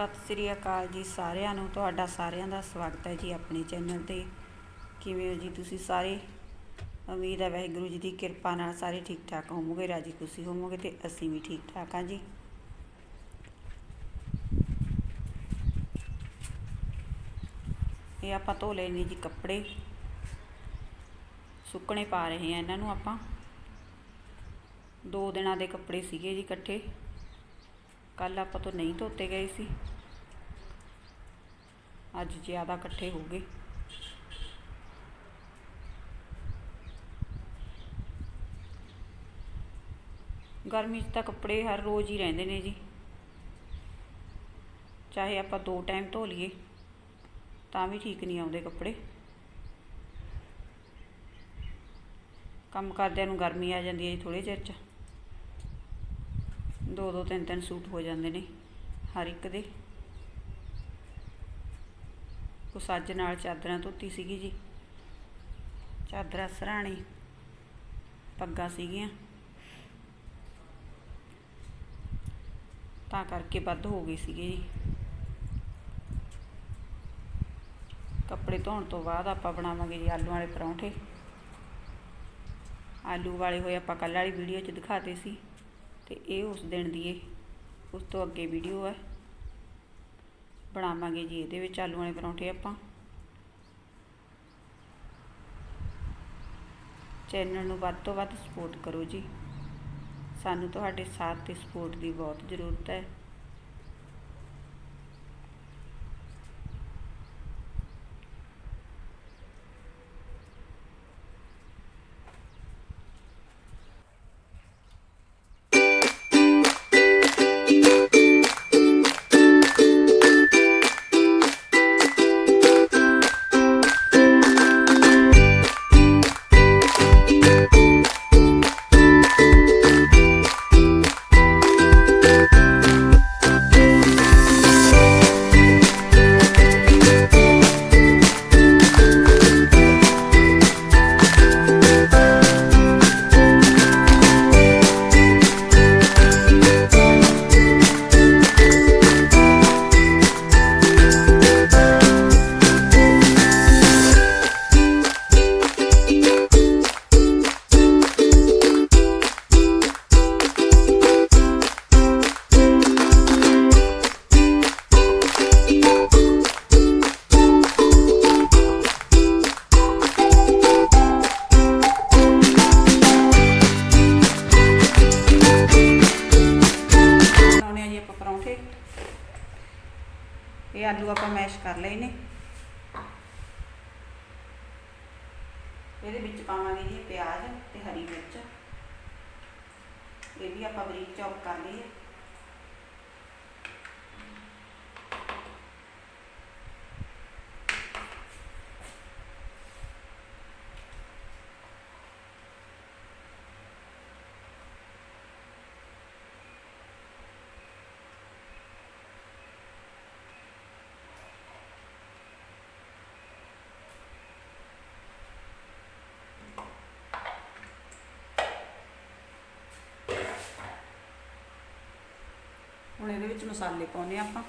ਸਤਿ ਸ੍ਰੀ ਅਕਾਲ ਜੀ ਸਾਰਿਆਂ ਨੂੰ, ਤੁਹਾਡਾ ਸਾਰਿਆਂ ਦਾ ਸਵਾਗਤ ਹੈ ਜੀ ਆਪਣੇ ਚੈਨਲ ਤੇ। ਕਿਵੇਂ ਹੋ ਜੀ ਤੁਸੀਂ ਸਾਰੇ? ਉਮੀਦ ਹੈ ਵਾਹਿਗੁਰੂ ਜੀ ਦੀ ਕਿਰਪਾ ਨਾਲ ਸਾਰੇ ਠੀਕ ਠਾਕ ਹੋਵੋਗੇ, ਰਾਜੀ ਖੁਸ਼ੀ ਹੋਵੋਗੇ ਤੇ ਅਸੀਂ ਵੀ ਠੀਕ ਠਾਕ ਹਾਂ ਜੀ। ਇਹ ਆਪਾਂ ਧੋ ਲਏ ਨੇ ਜੀ ਕੱਪੜੇ। ਸੁੱਕਣੇ ਪਾ ਰਹੇ ਆ ਇਹਨਾਂ ਨੂੰ ਆਪਾਂ। ਦੋ ਦਿਨਾਂ ਦੇ ਕੱਪੜੇ ਸੀਗੇ ਜੀ ਇਕੱਠੇ। ਕੱਲ ਆਪਾਂ ਤੋਂ ਨਹੀਂ ਧੋਤੇ ਗਏ ਸੀ। ਅੱਜ ਜ਼ਿਆਦਾ ਇਕੱਠੇ ਹੋ ਗਏ। ਗਰਮੀ 'ਚ ਤਾਂ ਕੱਪੜੇ ਹਰ ਰੋਜ਼ ਹੀ ਰਹਿੰਦੇ ਨੇ ਜੀ। ਚਾਹੇ ਆਪਾਂ ਦੋ ਟਾਈਮ ਧੋ ਲਈਏ, ਤਾਂ ਵੀ ਠੀਕ ਨਹੀਂ ਆਉਂਦੇ ਕੱਪੜੇ। ਕੰਮ ਕਰਦਿਆਂ ਨੂੰ ਗਰਮੀ ਆ ਜਾਂਦੀ ਹੈ ਜੀ ਥੋੜੇ ਚਿਰ 'ਚ। ਦੋ ਦੋ ਤਿੰਨ ਤਿੰਨ ਸੂਟ ਹੋ ਜਾਂਦੇ ਨੇ ਹਰ ਇੱਕ ਦੇ। ਕੁਛ ਅੱਜ ਨਾਲ ਚਾਦਰਾਂ ਧੋਤੀ ਸੀਗੀ ਜੀ। ਚਾਦਰਾਂ ਸਰਾਣੀ, ਪੱਗਾਂ ਸੀਗੀਆਂ। ਤਾਂ ਕਰਕੇ ਵੱਧ ਹੋ ਗਏ ਸੀਗੇ ਜੀ। ਕੱਪੜੇ ਧੋਣ ਤੋਂ ਬਾਅਦ ਆਪਾਂ ਬਣਾਵਾਂਗੇ ਜੀ ਆਲੂ ਵਾਲੇ ਪਰੌਂਠੇ। ਆਲੂ ਵਾਲੇ ਹੋਏ ਆਪਾਂ ਕੱਲ੍ਹ ਵਾਲੀ ਵੀਡੀਓ 'ਚ ਦਿਖਾਤੇ ਸੀ। ਤੇ ਇਹ ਉਸ ਦਿਨ ਦੀ ਏ, ਉਸ ਤੋਂ ਅੱਗੇ ਵੀਡੀਓ ਹੈ ਬਣਾਵਾਂਗੇ ਜੀ ਇਹਦੇ ਵਿੱਚ ਆਲੂ ਵਾਲੇ ਪਰੌਂਠੇ ਆਪਾਂ। ਚੈਨਲ ਨੂੰ ਵੱਧ ਤੋਂ ਵੱਧ ਸਪੋਰਟ ਕਰੋ ਜੀ। ਸਾਨੂੰ ਤੁਹਾਡੇ ਸਾਥ ਤੇ ਸਪੋਰਟ ਦੀ ਬਹੁਤ ਜ਼ਰੂਰਤ ਹੈ। ਇਹਦੇ ਵਿੱਚ ਪਾਵਾਂਗੇ ਜੀ ਪਿਆਜ਼ ਤੇ ਹਰੀ ਮਿਰਚ। ਇਹ ਵੀ ਆਪਾਂ ਬਰੀਕ ਚੌਪ ਕਰ ਲਈਏ। ਹੁਣ ਇਹਦੇ ਵਿੱਚ ਮਸਾਲੇ ਪਾਉਨੇ ਆਪਾਂ।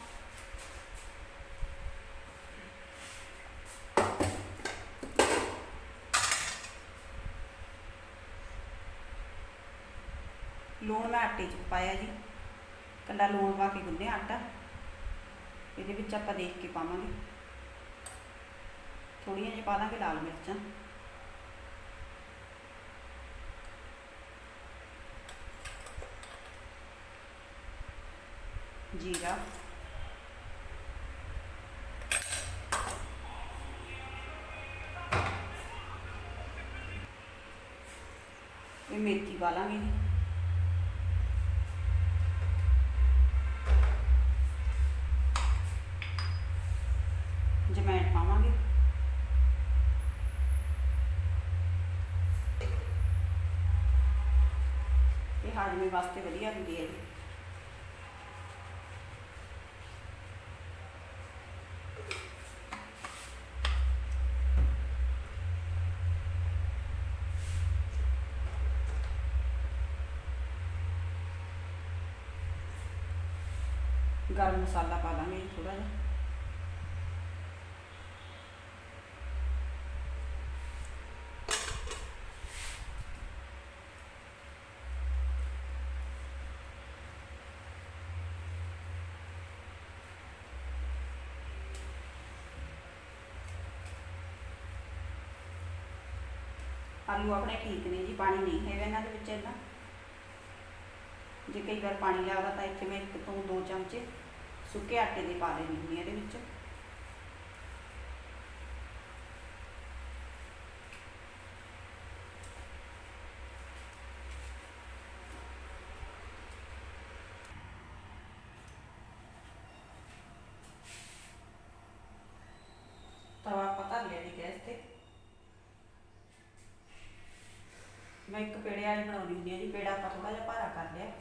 ਲੂਣ ਮੈਂ ਆਟੇ 'ਚ ਪਾਇਆ ਜੀ। ਕੱਲਾ ਲੂਣ ਪਾ ਕੇ ਗੁੰਨਿਆ ਆਟਾ। ਇਹਦੇ ਵਿੱਚ ਆਪਾਂ ਦੇਖ ਕੇ ਪਾਵਾਂਗੇ। ਥੋੜੀਆਂ ਜਿਹਾ ਪਾ ਦਾਂਗੇ ਲਾਲ ਮਿਰਚਾਂ। ਜੀਰਾ। ਇਹ ਮੇਥੀ ਪਾ ਲਾਂਗੇ ਜਮੈਣ ਪਾਵਾਂਗੇ। ਇਹ ਹਾਜ਼ਮੇ ਵਾਸਤੇ ਵਧੀਆ ਹੁੰਦੀ ਹੈ ਜੀ। ਗਰਮ ਮਸਾਲਾ ਪਾ ਦਾਂਗੇ ਜੀ ਥੋੜਾ ਜਿਹਾ। ਆਲੂ ਆਪਣੇ ਠੀਕ ਨੇ ਜੀ, ਪਾਣੀ ਨਹੀਂ ਹੈਗਾ ਇਹਨਾਂ ਦੇ ਵਿੱਚ ਇੰਨਾ ਜੇ ਕਈ ਵਾਰ ਪਾਣੀ ਲੱਗਦਾ ਤਾਂ ਇੱਥੇ ਮੈਂ ਇੱਕ ਤੋਂ ਸੁੱਕੇ ਆਟੇ ਦੇ ਪਾ ਦੇਣੀ ਹੁੰਦੀ ਇਹਦੇ ਵਿੱਚ। ਤਵਾ ਪਤਾ ਲਿਆ ਜੀ ਗੈਸ ਤੇ। ਮੈਂ ਇੱਕ ਪੇੜੇ ਵਾਲੀ ਬਣਾਉਣੀ ਹੁੰਦੀ ਹੈ ਜੀ, ਪੇੜਾ ਆਪਾਂ ਥੋੜਾ ਜਿਹਾ ਭਾਰਾ ਕਰ ਲਿਆ।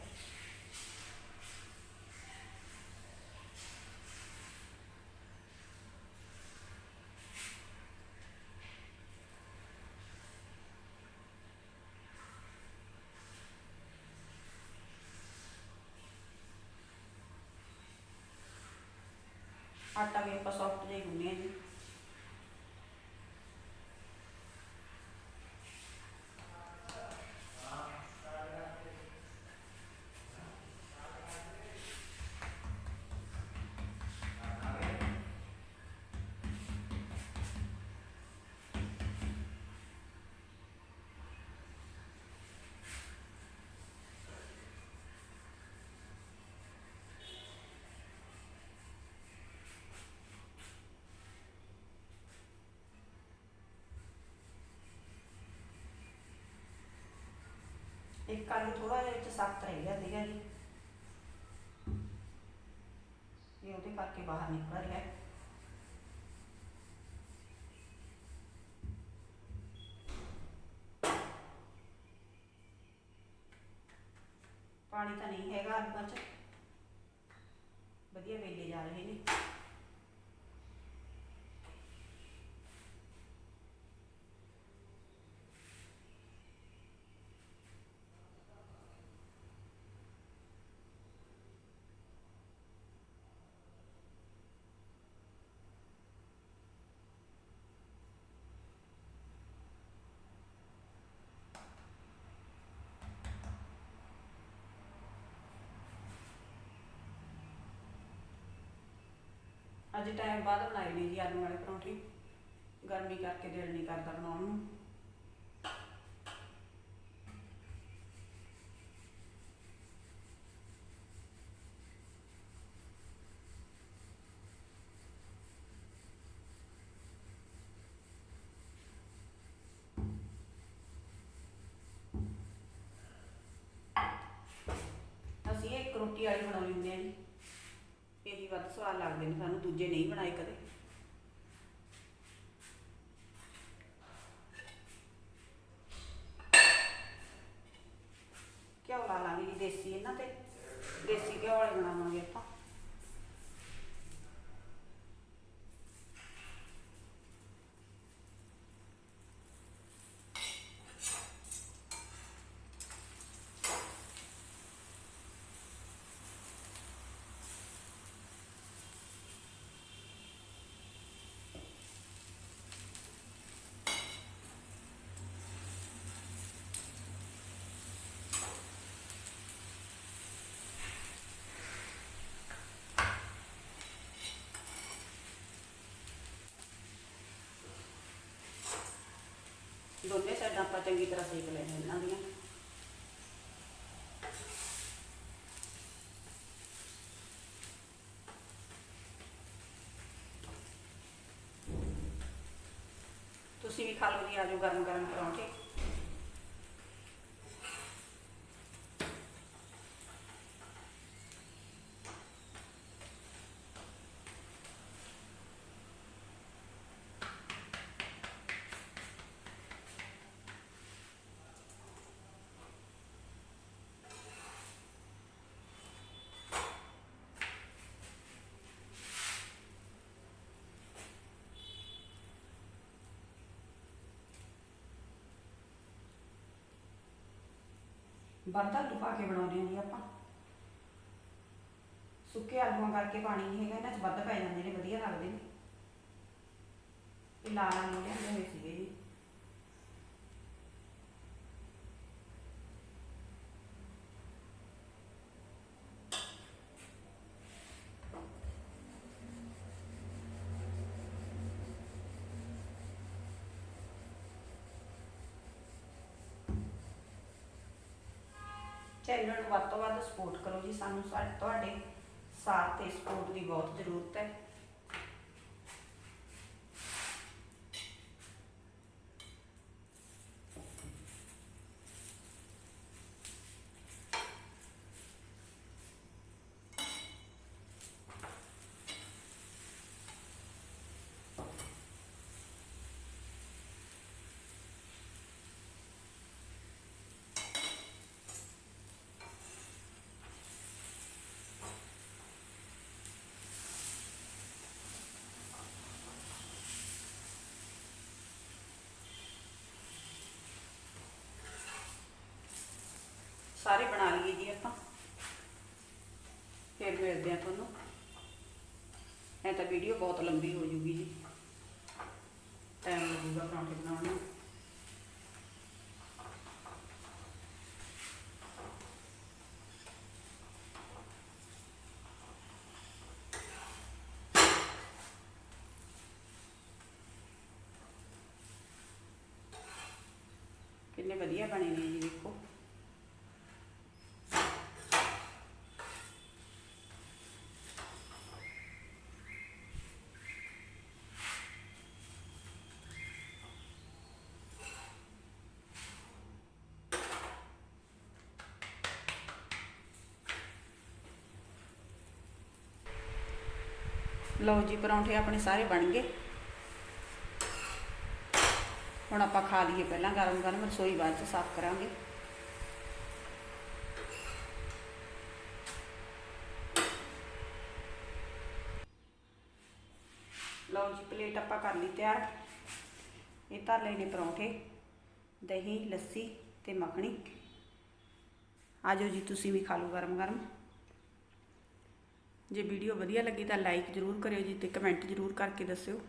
ਆਟਾ ਵੀ ਆਪਾਂ ਸੌਫਟ ਜਿਹਾ ਹੀ ਗੁੰਨਿਆ ਜੀ ਥੋੜਾ ਜਿਹਾ ਵਿੱਚ ਸਖਤ ਰਹਿ ਗਿਆ ਸੀਗਾ ਜੀ। ਇਹ ਉਹਦੇ ਕਰਕੇ ਬਾਹਰ ਨਿਕਲ ਰਿਹਾ। ਪਾਣੀ ਤਾਂ ਨਹੀਂ ਹੈਗਾ ਆਲੂਆਂ ਵਧੀਆ ਵੇਲੇ ਜਾ ਰਹੇ ਨੇ। ਅੱਜ ਟਾਈਮ ਬਾਅਦ ਬਣਾਈ ਨੇ ਜੀ ਆਲੂ ਵਾਲੇ ਪਰੌਂਠੇ। ਗਰਮੀ ਕਰਕੇ ਦਿਲ ਨਹੀਂ ਕਰਦਾ ਬਣਾਉਣ ਨੂੰ। ਅਸੀਂ ਇੱਕ ਰੋਟੀ ਵਾਲੀ ਬਣਾਉਣੀ ਹੁੰਦੀ ਹੈ ਜੀ। ਵੱਧ ਸਵਾਦ ਲੱਗਦੇ ਨੇ ਸਾਨੂੰ ਦੂਜੇ ਨਹੀਂ ਬਣਾਏ ਕਦੇ ਘਿਓ ਲਾ ਲਾਂਗੇ ਜੀ ਦੇਸੀ ਇਹਨਾਂ ਤੇ ਦੇਸੀ ਘਿਓ ਵਾਲੇ ਬਣਾਵਾਂਗੇ ਆਪਾਂ ਦੋਨੇ ਸਾਈਡਾਂ ਆਪਾਂ ਚੰਗੀ ਤਰ੍ਹਾਂ ਸੇਕ ਲੈਣੇ ਇਹਨਾਂ ਦੀਆਂ। ਤੁਸੀਂ ਵੀ ਖਾ ਲਓ ਜੀ ਆਜੋ ਗਰਮ ਗਰਮ ਪਰੌਂਠੇ। ਬੰਦਾ ਆਲੂ ਪਾ ਕੇ ਬਣਾਉਂਦੇ ਹਾਂ ਜੀ ਆਪਾਂ। ਸੁੱਕੇ ਆਲੂਆਂ ਕਰਕੇ ਪਾਣੀ ਨਹੀਂ ਹੈਗਾ, ਇਹਨਾਂ 'ਚ ਵੱਧ ਪੈ ਜਾਂਦੇ ਨੇ, ਵਧੀਆ ਲੱਗਦੇ ਨੇ। ਇਹ ਲਾਲ ਨਹੀਂ ਲਿਆਂਦੇ ਹੋਏ ਸੀਗੇ ਜੀ। ਚੈਨਲ ਨੂੰ ਵੱਧ ਤੋਂ ਵੱਧ ਸਪੋਰਟ ਕਰੋ ਜੀ। ਸਾਨੂੰ ਸਾਡੇ ਤੁਹਾਡੇ ਸਾਥ ਤੇ ਸਪੋਰਟ ਦੀ ਬਹੁਤ ਜ਼ਰੂਰਤ ਹੈ ਸਾਰੇ ਬਣਾ ਲਈਏ ਜੀ ਆਪਾਂ ਫਿਰ ਮਿਲਦੇ ਆ ਤੁਹਾਨੂੰ। ਇਹ ਤਾਂ ਵੀਡੀਓ ਬਹੁਤ ਲੰਬੀ ਹੋ ਜੂਗੀ ਜੀ। ਟਾਈਮ ਲੱਗੂਗਾ ਪਰੌਂਠੇ ਬਣਾਉਣ ਨੂੰ। ਕਿੰਨੇ ਵਧੀਆ ਬਣੇ ਨੇ ਜੀ ਦੇਖੋ ਲਓ ਜੀ, ਪਰੌਂਠੇ ਆਪਣੇ ਸਾਰੇ ਬਣ ਗਏ। ਹੁਣ ਆਪਾਂ ਖਾ ਲਈਏ ਪਹਿਲਾਂ ਗਰਮ ਗਰਮ, ਰਸੋਈ ਬਾਅਦ ਚ ਸਾਫ਼ ਕਰਾਂਗੇ। ਲਓ ਜੀ, ਪਲੇਟ ਆਪਾਂ ਕਰ ਲਈ ਤਿਆਰ। ਇਹ ਤਾਂ ਲਏ ਨੇ ਪਰੌਂਠੇ, ਦਹੀਂ, ਲੱਸੀ ਤੇ ਮੱਖਣੀ। ਆਜੋ ਜੀ, ਤੁਸੀਂ ਵੀ ਖਾ ਲਓ ਗਰਮ ਗਰਮ। ਜੇ ਵੀਡੀਓ ਵਧੀਆ ਲੱਗੀ ਤਾਂ ਲਾਈਕ ਜ਼ਰੂਰ ਕਰਿਓ ਜੀ ਤੇ ਕਮੈਂਟ ਜ਼ਰੂਰ ਕਰਕੇ ਦੱਸਿਓ।